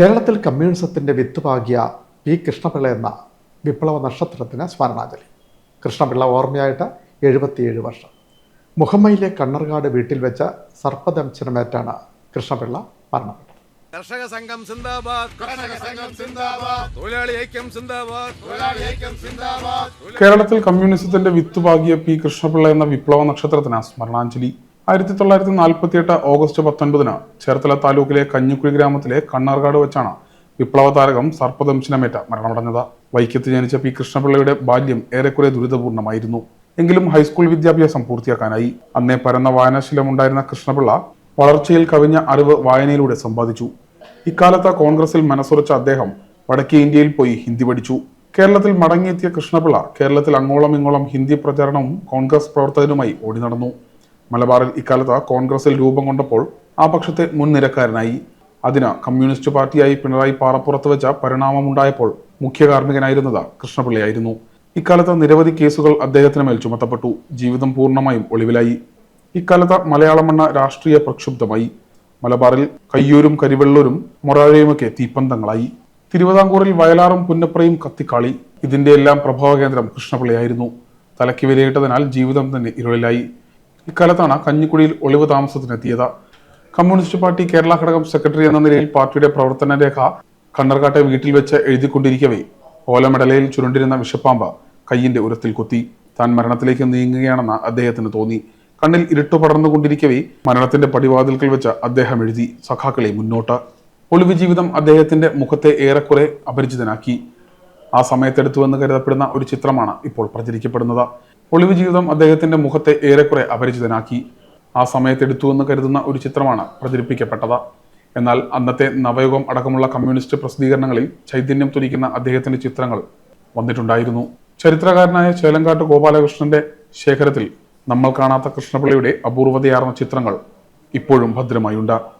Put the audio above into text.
കേരളത്തിൽ കമ്മ്യൂണിസത്തിന്റെ വിത്ത് പാകിയ പി. കൃഷ്ണപിള്ള എന്ന വിപ്ലവ നക്ഷത്രത്തിന് സ്മരണാഞ്ജലി. കൃഷ്ണപിള്ള ഓർമ്മയായിട്ട് എഴുപത്തിയേഴ് വർഷം. മുഹമ്മയിലെ കണ്ണർകാട് വീട്ടിൽ വെച്ച സർപ്പദംശനമേറ്റാണ് കൃഷ്ണപിള്ള മരണപ്പെട്ടത്. കർഷക സംഘം സിന്ദാബാദ്. കർഷക സംഘം സിന്ദാബാദ്. തൊഴിലാളി ഐക്യം സിന്ദാബാദ്. തൊഴിലാളി ഐക്യം സിന്ദാബാദ്. കേരളത്തിൽ കമ്മ്യൂണിസത്തിന്റെ വിത്ത് പാകിയ പി. കൃഷ്ണപിള്ള എന്ന വിപ്ലവ നക്ഷത്രത്തിന് സ്മരണാഞ്ജലി. ആയിരത്തി തൊള്ളായിരത്തി നാൽപ്പത്തിയെട്ട് ഓഗസ്റ്റ് പത്തൊൻപതിന് ചേർത്തല താലൂക്കിലെ കഞ്ഞിക്കുഴി ഗ്രാമത്തിലെ കണ്ണാർകാട് വെച്ചാണ് വിപ്ലവ താരകം സർപ്പദംശനമേറ്റ മരണമടഞ്ഞത്. വൈക്കത്ത് ജനിച്ച പി കൃഷ്ണപിള്ളയുടെ ബാല്യം ഏറെക്കുറെ ദുരിതപൂർണമായിരുന്നു. എങ്കിലും ഹൈസ്കൂൾ വിദ്യാഭ്യാസം പൂർത്തിയാക്കാനായി. അന്നേ പരന്ന വായനാശീലമുണ്ടായിരുന്ന കൃഷ്ണപിള്ള വളർച്ചയിൽ കവിഞ്ഞ അറിവ് വായനയിലൂടെ സമ്പാദിച്ചു. ഇക്കാലത്ത് കോൺഗ്രസിൽ മനസ്സുറച്ച അദ്ദേഹം വടക്കേ ഇന്ത്യയിൽ പോയി ഹിന്ദി പഠിച്ചു. കേരളത്തിൽ മടങ്ങിയെത്തിയ കൃഷ്ണപിള്ള കേരളത്തിൽ അങ്ങോളം ഇങ്ങോളം ഹിന്ദി പ്രചാരണവും കോൺഗ്രസ് പ്രവർത്തകനുമായി ഓടി നടന്നു. മലബാറിൽ ഇക്കാലത്ത് കോൺഗ്രസിൽ രൂപം കൊണ്ടപ്പോൾ ആ പക്ഷത്തെ മുൻനിരക്കാരനായി അതിന് കമ്മ്യൂണിസ്റ്റ് പാർട്ടിയായി പിണറായി പാറപ്പുറത്ത് വെച്ച പരിണാമമുണ്ടായപ്പോൾ മുഖ്യ കാർമ്മികനായിരുന്നത് കൃഷ്ണപിള്ളയായിരുന്നു. ഇക്കാലത്ത് നിരവധി കേസുകൾ അദ്ദേഹത്തിന് മേൽ ചുമത്തപ്പെട്ടു. ജീവിതം പൂർണമായും ഒളിവിലായി. ഇക്കാലത്ത് മലയാളമണ്ണ രാഷ്ട്രീയ പ്രക്ഷുബ്ധമായി. മലബാറിൽ കയ്യൂരും കരിവെള്ളൂരും മൊറാഴയുമൊക്കെ തീപ്പന്തങ്ങളായി. തിരുവിതാംകൂറിൽ വയലാറും പുന്നപ്രയും കത്തിക്കാളി. ഇതിന്റെ എല്ലാം പ്രഭാവ കേന്ദ്രം കൃഷ്ണപിള്ളയായിരുന്നു. തലയ്ക്ക് വിലയിട്ടതിനാൽ ജീവിതം തന്നെ ഇരുളിലായി. ഇക്കാലത്താണ് കഞ്ഞിക്കുടിയിൽ ഒളിവ് താമസത്തിനെത്തിയത്. കമ്മ്യൂണിസ്റ്റ് പാർട്ടി കേരള ഘടകം സെക്രട്ടറി എന്ന നിലയിൽ പാർട്ടിയുടെ പ്രവർത്തന രേഖ കണ്ണർകാട്ടെ വീട്ടിൽ വെച്ച് എഴുതിക്കൊണ്ടിരിക്കവേ. ഓലമെടലയിൽ ചുരുണ്ടിരുന്ന വിഷപ്പാമ്പ് കയ്യിന്റെ ഉരത്തിൽ കുത്തി. താൻ മരണത്തിലേക്ക് നീങ്ങുകയാണെന്ന് അദ്ദേഹത്തിന് തോന്നി. കണ്ണിൽ ഇരുട്ട് പടർന്നുകൊണ്ടിരിക്കവേ മരണത്തിന്റെ പടിവാതിൽക്കൽ വെച്ച് അദ്ദേഹം എഴുതി. സഖാക്കളെ മുന്നോട്ട്. ഒളിവ് ജീവിതം അദ്ദേഹത്തിന്റെ മുഖത്തെ ഏറെക്കുറെ അപരിചിതനാക്കി. ആ സമയത്തെടുത്തുവെന്ന് കരുതപ്പെടുന്ന ഒരു ചിത്രമാണ് ഇപ്പോൾ പ്രചരിക്കപ്പെടുന്നത്. ഒളിവ് ജീവിതം അദ്ദേഹത്തിന്റെ മുഖത്തെ ഏറെക്കുറെ അപരിചിതനാക്കി. ആ സമയത്തെടുത്തുവെന്ന് കരുതുന്ന ഒരു ചിത്രമാണ് പ്രചരിപ്പിക്കപ്പെട്ടത്. എന്നാൽ അന്നത്തെ നവയുഗം അടക്കമുള്ള കമ്മ്യൂണിസ്റ്റ് പ്രസിദ്ധീകരണങ്ങളിൽ ചൈതന്യം തുനിക്കുന്ന അദ്ദേഹത്തിന്റെ ചിത്രങ്ങൾ വന്നിട്ടുണ്ടായിരുന്നു. ചരിത്രകാരനായ ചേലങ്കാട്ട് ഗോപാലകൃഷ്ണന്റെ ശേഖരത്തിൽ നമ്മൾ കാണാത്ത കൃഷ്ണപിള്ളയുടെ അപൂർവതയാർന്ന ചിത്രങ്ങൾ ഇപ്പോഴും ഭദ്രമായുണ്ട്.